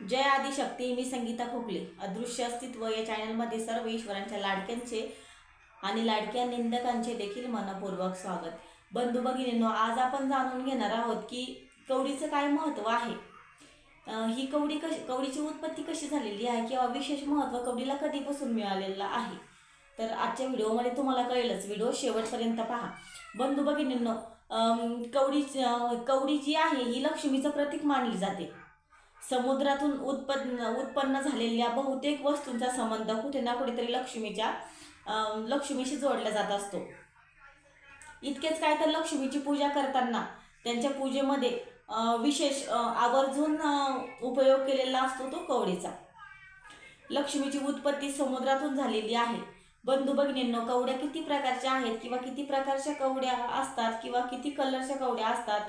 जय आदिशक्ती मी संगीता खोकले. अदृश्य अस्तित्व या चॅनलमध्ये सर्व ईश्वरांच्या लाडक्यांचे आणि लाडक्या निंदकांचे देखील मनपूर्वक स्वागत. बंधू भगिनींनो आज आपण जाणून घेणार आहोत की कवडीचं काय महत्त्व आहे? ही कवडी कशी कवडीची उत्पत्ती कशी झालेली आहे किंवा विशेष महत्त्व कवडीला कधीपासून मिळालेलं आहे? तर आजच्या व्हिडिओमध्ये तुम्हाला कळेलच. व्हिडिओ शेवटपर्यंत पहा. बंधू भगिनींनो कवडी कवडी जी आहे ही लक्ष्मीचं प्रतीक मानली जाते. समुद्रातून उत्पन्न उत्पन्न झालेल्या बहुतेक वस्तूंचा संबंध कुठे ना कुठेतरी लक्ष्मीच्या लक्ष्मीशी जोडला जात असतो. इतकेच काय तर लक्ष्मीची पूजा करताना त्यांच्या पूजेमध्ये विशेष आवर्जून उपयोग केलेला असतो तो कवडीचा. लक्ष्मीची उत्पत्ती समुद्रातून झालेली आहे. बंधू भगिनींनो कवड्या किती प्रकारच्या आहेत किंवा किती प्रकारच्या कवड्या असतात किंवा किती कलरच्या कवड्या असतात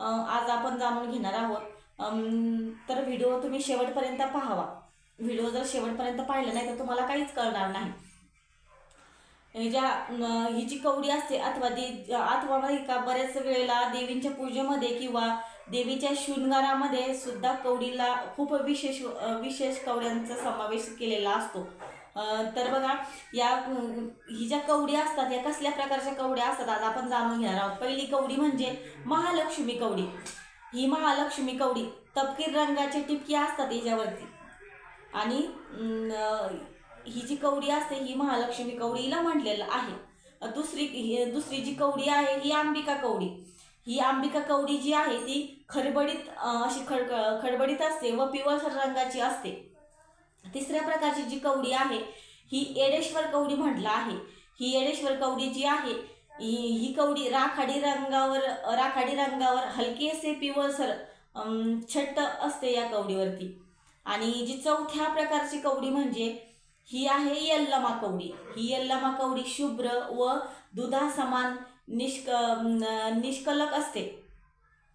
आज आपण जाणून घेणार आहोत. तर व्हिडिओ तुम्ही शेवटपर्यंत पाहावा. व्हिडिओ जर शेवटपर्यंत पाहिलं नाही तर तुम्हाला काहीच कळणार नाही. ज्या ही जी कवडी असते अथवा दे अथवा नाही का बऱ्याच वेळेला देवींच्या पूजेमध्ये किंवा देवीच्या शृंगारामध्ये सुद्धा कवडीला खूप विशेष विशेष कवड्यांचा समावेश केलेला असतो. तर बघा या ही ज्या कवडी असतात या कसल्या प्रकारच्या कवड्या असतात आज आपण जाणून घेणार आहोत. पहिली कवडी म्हणजे महालक्ष्मी कवडी. ही महालक्ष्मी कवडी तपकीर रंगाची टिपकी असतात याच्यावरती. आणि ही जी कवडी असते ही महालक्ष्मी कवडीला म्हटलेलं आहे. दुसरी ही- दुसरी जी कवडी आहे ही अंबिका कवडी. ही अंबिका कवडी जी आहे ती खडबडीत अशी खड खडबडीत असते व पिवळसर रंगाची असते. तिसऱ्या प्रकारची जी कवडी आहे ही येडेश्वर कवडी म्हटलं आहे. ही येडेश्वर कवडी जी आहे ही ही कवडी राखाडी रंगावर राखाडी रंगावर हलकेसे पिवळसर छट्ट असते या कवडीवरती. आणि जी चौथ्या प्रकारची कवडी म्हणजे ही आहे यल्लमा कवडी. ही यल्लमा कवडी शुभ्र व दुधा समान निष्क निष्कलक असते.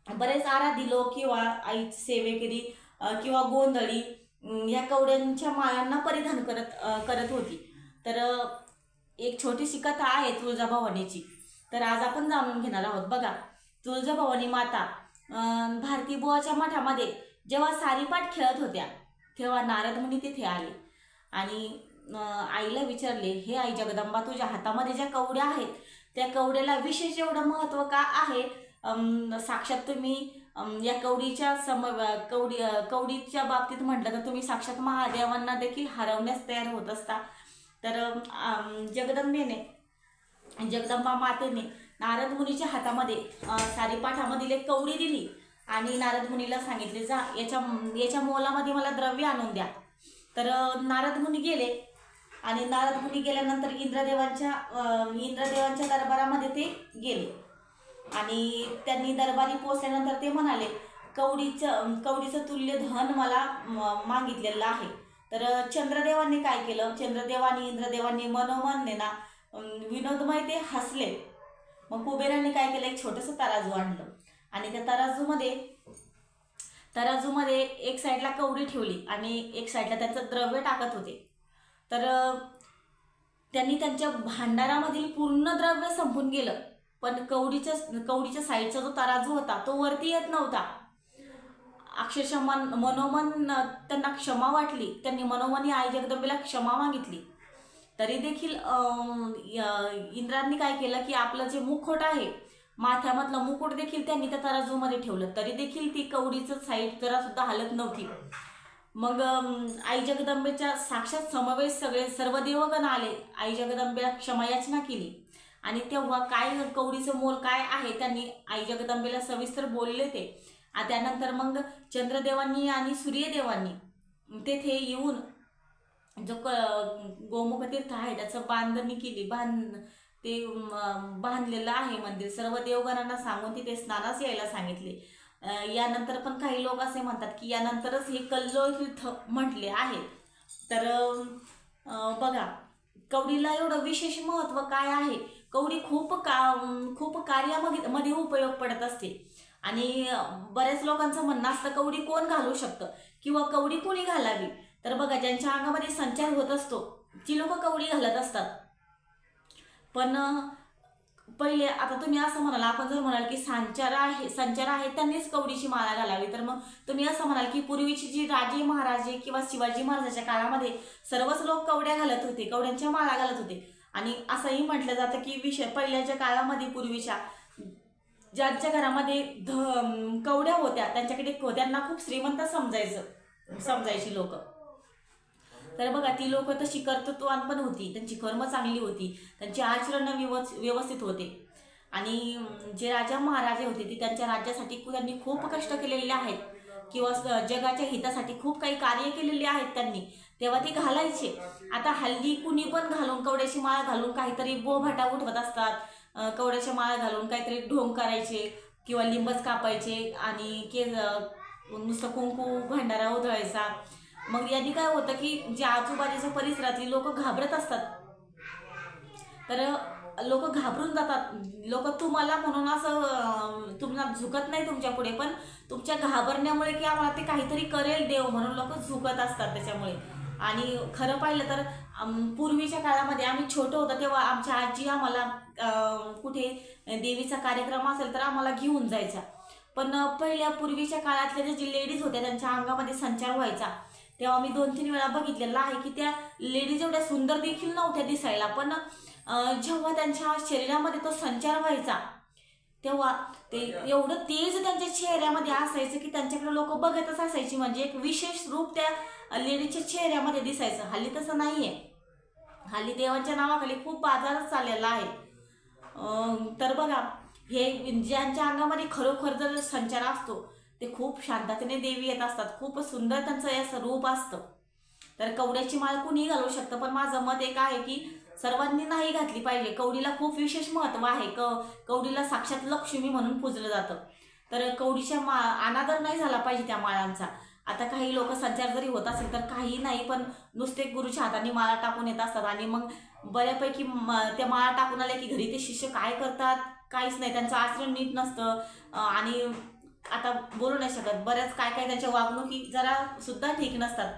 बरेच आराधी लोक किंवा आई सेवेकरी किंवा गोंधळी या कवड्यांच्या माळांना परिधान करत करत होती. तर एक छोटीशी कथा आहे तुळजाभवानीची. तर आज आपण जाणून घेणार आहोत. बघा तुळजाभवानी माता भारती बुवाच्या मठामध्ये जेव्हा सारीपाठ खेळत होत्या तेव्हा नारद मुनी तिथे आले आणि आईला विचारले हे आई जगदंबा तुझ्या हातामध्ये ज्या कवड्या आहेत त्या कवड्याला विशेष एवढं महत्त्व का आहे? साक्षात तुम्ही या कवडीच्या सम कवडी कवडीच्या बाबतीत म्हटलं तर तुम्ही साक्षात महादेवांना देखील हरवण्यास तयार होत असता. तर जगदंबेने जगदंबा मातेने नारद मुनीच्या हातामध्ये सारीपाठामध्ये सारीपाठामधील एक कवडी दिली आणि नारद मुनीला सांगितले जा याच्या याच्या मोलामध्ये मला द्रव्य आणून द्या. तर नारद मुनी गेले आणि नारद मुनी गेल्यानंतर इंद्रदेवांच्या इंद्रदेवांच्या दरबारामध्ये ते गेले. आणि त्यांनी दरबारी पोचल्यानंतर ते म्हणाले कवडीचं कवडीचं तुल्य धन मला म- मागितलेलं आहे. तर चंद्रदेवांनी काय केलं? चंद्रदेवानी इंद्रदेवांनी मनोमनने ना विनोदमाई ते हसले. मग कुबेराने काय केलं? एक छोटंसं तराजू आणलं. आणि त्या तराजूमध्ये तराजूमध्ये एक साईडला कवडी ठेवली आणि एक साईडला त्याचं द्रव्य टाकत होते. तर त्यांनी त्यांच्या भांडारामधील पूर्ण द्रव्य संपून गेलं. पण कवडीच्या कवडीच्या साईडचा जो तराजू होता तो वरती येत नव्हता. अक्षरशः मन मनोमन त्यांना क्षमा वाटली. त्यांनी मनोमनी आई जगदंबेला क्षमा मागितली. तरी देखील इंद्रांनी काय केलं की आपलं जे मुखोट आहे माथ्यामधलं मुकुट देखील त्यांनी त्या तराजूमध्ये ठेवलं. तरी देखील ती कवडीचं साईड जरा सुद्धा हलत नव्हती. मग आई जगदंबेच्या साक्षात समवेश सगळे सर्व देवगण आले. आई जगदंबेला क्षमायाचना केली. आणि तेव्हा काय कवडीचं मोल काय आहे त्यांनी आई जगदंबेला सविस्तर बोलले ते. त्यानंतर मग चंद्रदेवांनी आणि सूर्यदेवांनी तेथे येऊन जो क गोमुख तीर्थ आहे त्याचं बांधणी केली. बांध ते बांधलेलं आहे मंदिर. सर्व देवगणांना सांगून तिथे स्नानास यायला सांगितले. यानंतर पण काही लोक असे म्हणतात की यानंतरच हे कल्लोळ तीर्थ म्हटले आहे. तर बघा कवडीला एवढं विशेष महत्त्व काय आहे? कवडी खूप का खूप कार्यामध्ये मध्ये उपयोग पडत असते. आणि बऱ्याच लोकांचं म्हणणं असतं कवडी कोण घालू शकतं? किंवा कवडी कोणी घालावी? तर बघा ज्यांच्या अंगामध्ये संचार होत असतो ती लोक कवडी घालत असतात. पण पहिले आता तुम्ही असं म्हणाल आपण जर म्हणाल की संचार आहे संचार आहे त्यांनीच कवडीची माळा घालावी. तर मग तुम्ही असं म्हणाल की पूर्वीची जी राजे महाराजे किंवा शिवाजी महाराजाच्या काळामध्ये सर्वच लोक कवड्या घालत होते कवड्यांच्या माळा घालत होते. आणि असंही म्हटलं जातं की विषय पहिल्याच्या काळामध्ये पूर्वीच्या ज्यांच्या घरामध्ये ध कवड्या होत्या त्यांच्याकडे त्यांना खूप श्रीमंत समजायचं समजायची लोक. तर बघा ती लोक तशी कर्तृत्वान पण होती. त्यांची कर्म चांगली होती. त्यांचे आचरण व्यवस व्यवस्थित होते. आणि जे राजा महाराजे होते ते त्यांच्या राज्यासाठी त्यांनी खूप कष्ट केलेले आहेत. किंवा जगाच्या हितासाठी खूप काही कार्य केलेले आहेत त्यांनी. तेव्हा ते घालायचे. आता हल्ली कुणी पण घालून कवड्याची माळ घालून काहीतरी बोभाटा उठवत असतात. अं, कवड्याच्या माळ घालून काहीतरी ढोंग करायचे किंवा लिंबच कापायचे आणि के नुसतं कुंकू भांडारा उधळायचा मग यांनी काय होतं की जे आजूबाजूच्या परिसरातली लोक घाबरत असतात. तर लोक घाबरून जातात. लोक तुम्हाला म्हणून असं तुम्हाला झुकत नाही तुमच्यापुढे पण तुमच्या घाबरण्यामुळे की आम्हाला ते काहीतरी करेल देव म्हणून लोक झुकत असतात त्याच्यामुळे. आणि खरं पाहिलं तर पूर्वीच्या काळामध्ये आम्ही छोटं होतो तेव्हा आमच्या आजी आम्हाला कुठे देवीचा कार्यक्रम असेल तर आम्हाला घेऊन जायचा पण पहिल्या पूर्वीच्या काळातल्या जे लेडीज होत्या त्यांच्या अंगामध्ये संचार व्हायचा. तेव्हा मी दोन तीन वेळा बघितलेलं आहे की त्या लेडीज एवढ्या सुंदर देखील नव्हत्या दिसायला पण जेव्हा त्यांच्या शरीरामध्ये तो संचार व्हायचा तेव्हा ते एवढं तेज त्यांच्या चेहऱ्यामध्ये असायचं की त्यांच्याकडे लोक बघतच असायची. म्हणजे एक विशेष रूप त्या लेडीजच्या चेहऱ्यामध्ये दिसायचं. हल्ली तसं नाहीये. हल्ली देवांच्या नावाखाली खूप बाजारच चाललेला आहे. तर बघा हे ज्यांच्या अंगामध्ये खरोखर जर संचार असतो ते खूप शांततेने देवी येत असतात. खूप सुंदर त्यांचं असं रूप असतं. तर कवड्याची माळ कुणी घालू शकतं पण माझं मत एक आहे की सर्वांनी नाही घातली पाहिजे. कवडीला खूप विशेष महत्त्व आहे. क कवडीला साक्षात लक्ष्मी म्हणून पूजलं जातं. तर कवडीच्या मा अनादर नाही झाला पाहिजे त्या माळांचा. आता काही लोक संचार जरी होत असेल तर काही नाही पण नुसते गुरुच्या हाताने माळा टाकून येत असतात. आणि मग बऱ्यापैकी म- त्या माळा टाकून आल्या की घरी ते शिष्य काय करतात? काहीच नाही. त्यांचं आचरण नीट नसतं. आणि आता बोलू नाही शकत. बऱ्याच काय काय त्यांच्या वागणुकी जरा सुद्धा ठीक नसतात.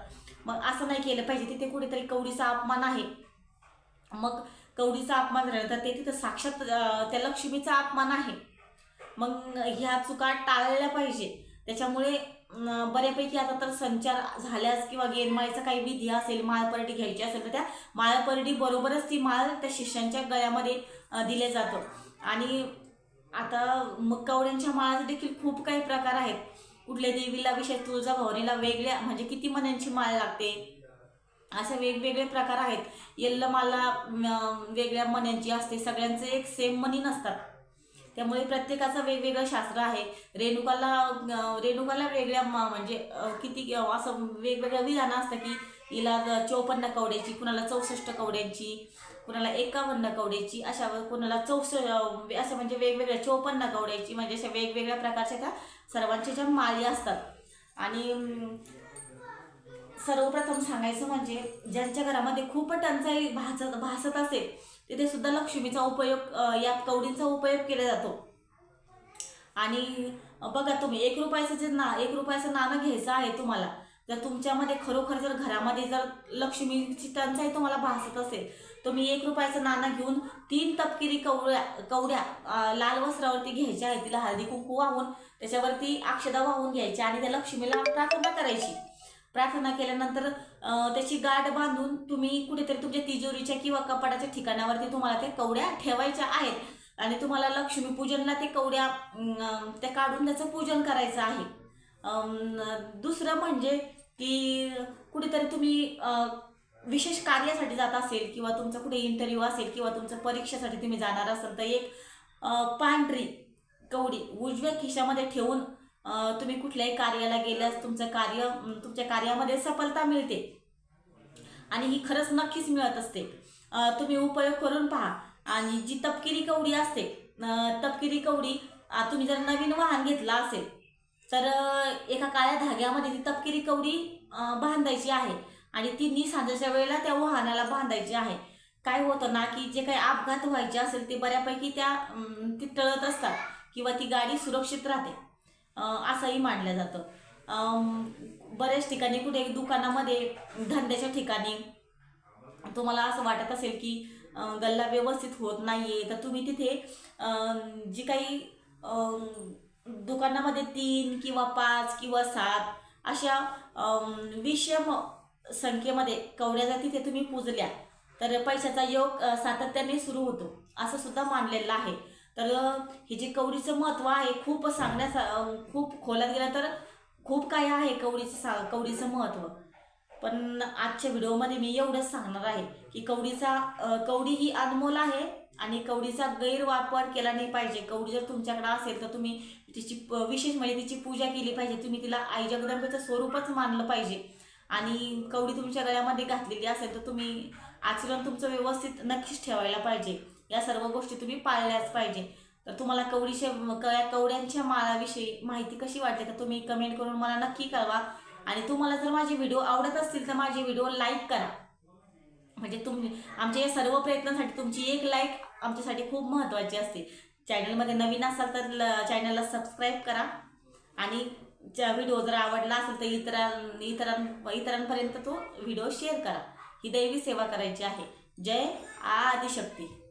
मग असं नाही केलं पाहिजे. तिथे कुठेतरी कवडीचा अपमान आहे. मग कवडीचा अपमान झाला तर ते तिथं साक्षात त्या लक्ष्मीचा अपमान आहे. मग ह्या चुका टाळल्या पाहिजे. त्याच्यामुळे बऱ्यापैकी आता तर संचार झाल्यास किंवा गेनमाळीचा काही विधी असेल माळपरडी घ्यायची असेल तर त्या माळपरडी बरोबरच ती माळ त्या शिष्यांच्या गळ्यामध्ये दिले जातं. आणि आता मग कवड्यांच्या माळाचे देखील खूप काही प्रकार आहेत. कुठल्या देवीला विशेष तुळजाभवानीला वेगळ्या म्हणजे किती मण्यांची माळ लागते? असे वेगवेगळे प्रकार आहेत. यल्लमाला वेगळ्या मण्यांची असते. सगळ्यांचे एक सेम मणी नसतात. त्यामुळे प्रत्येकाचं वेगवेगळं शास्त्र आहे. रेणुकाला रेणुकाला वेगळ्या म्हणजे किती असं वेगवेगळं विधानं असतं की हिला चौपन्न कवड्याची कुणाला चौसष्ट कवड्यांची कुणाला एकावन्न कवड्याची अशा कुणाला चौस म्हणजे असं म्हणजे वेगवेगळ्या चौपन्न कवड्याची म्हणजे अशा वेगवेगळ्या प्रकारच्या त्या सर्वांच्या ज्या माळी असतात. आणि सर्वप्रथम सांगायचं म्हणजे ज्यांच्या घरामध्ये खूप टंचाई भासत भासत असेल तिथे सुद्धा लक्ष्मीचा उपयोग या कवडींचा उपयोग केला जातो. आणि बघा तुम्ही एक रुपयाचं जे ना एक रुपयाचं नाणं घ्यायचं आहे तुम्हाला जर तुमच्यामध्ये खरोखर जर घरामध्ये जर लक्ष्मीची टंचाई तुम्हाला भासत असेल तुम्ही एक रुपयाचं नाणं घेऊन तीन तपकिरी कवड्या कवड्या लाल वस्त्रावरती घ्यायच्या आहेत. तिला हळदी कुंकू वाहून त्याच्यावरती अक्षदा वाहून घ्यायच्या आणि त्या लक्ष्मीला प्रार्थना करायची. प्रार्थना केल्यानंतर त्याची गाठ बांधून तुम्ही कुठेतरी तुमच्या तिजोरीच्या किंवा कपाटाच्या ठिकाणावरती तुम्हाला त्या कवड्या ठेवायच्या आहेत. आणि तुम्हाला लक्ष्मीपूजनला ते कवड्या त्या काढून त्याचं पूजन करायचं आहे. दुसरं म्हणजे की कुठेतरी तुम्ही विशेष कार्यासाठी जात असेल किंवा तुमचा कुठे इंटरव्ह्यू असेल किंवा तुमचं परीक्षेसाठी तुम्ही जाणार असाल तर एक पांढरी कवडी उजव्या खिशामध्ये ठेवून तुम्ही कुठल्याही कार्याला गेल्यास तुमचं कार्य तुमच्या कार्यामध्ये सफलता मिळते. आणि ही खरंच नक्कीच मिळत असते. तुम्ही उपयोग करून पहा. आणि जी तपकिरी कवडी असते तपकिरी कवडी तुम्ही जर नवीन वाहन घेतला असेल तर एका काळ्या धाग्यामध्ये ती तपकिरी कवडी बांधायची आहे. आणि ती नी सांजाच्या वेळेला त्या वाहनाला बांधायची आहे. काय होतं ना की जे काही अपघात व्हायचे असेल ते बऱ्यापैकी त्या ती टळत असतात किंवा ती गाडी सुरक्षित राहते. असंही मानलं जातं. बऱ्याच ठिकाणी कुठे दुकानामध्ये धंद्याच्या ठिकाणी तुम्हाला असं वाटत असेल की गल्ला व्यवस्थित होत नाही आहे तर तुम्ही तिथे जी काही दुकानामध्ये तीन किंवा पाच किंवा सात अशा विषम संख्येमध्ये कवड्या जर तिथे तुम्ही पूजल्या तर पैशाचा योग सातत्याने सुरू होतो असं सुद्धा मानलेलं आहे. तर हे जे कवडीचं महत्त्व आहे खूप सांगण्यास खूप खोलात गेलं तर खूप काही आहे कवडीचं सा कवडीचं महत्त्व. पण आजच्या व्हिडिओमध्ये मी एवढंच सांगणार आहे की कवडीचा कवडी ही अनमोल आहे आणि कवडीचा गैरवापर केला नाही पाहिजे. कवडी जर तुमच्याकडे असेल तर तुम्ही तिची प- विशेष म्हणजे तिची पूजा केली पाहिजे. तुम्ही तिला आई जगदंबेचं स्वरूपच मानलं पाहिजे. आणि कवडी तुमच्या गळ्यामध्ये घातलेली असेल तर तुम्ही आचरण तुमचं व्यवस्थित नक्कीच ठेवायला पाहिजे. या सर्व गोष्टी तुम्ही पाळल्याच पाहिजे. तर तुम्हाला कवडीच्या कळ्या कवड्यांच्या माळाविषयी माहिती कशी वाटते तर तुम्ही कमेंट करून मला नक्की कळवा. आणि तुम्हाला जर माझे व्हिडिओ आवडत असतील तर माझे व्हिडिओ लाईक करा. म्हणजे तुम्ही आमच्या या सर्व प्रयत्नांसाठी तुमची एक लाईक आमच्यासाठी खूप महत्त्वाची असते. चॅनलमध्ये नवीन असाल तर ल- चॅनलला सबस्क्राईब करा. आणि ज्या व्हिडिओ जर आवडला असेल तर इतरां इतरां इतरांपर्यंत तो व्हिडिओ शेअर करा. ही दैवी सेवा करायची आहे. जय आदिशक्ती.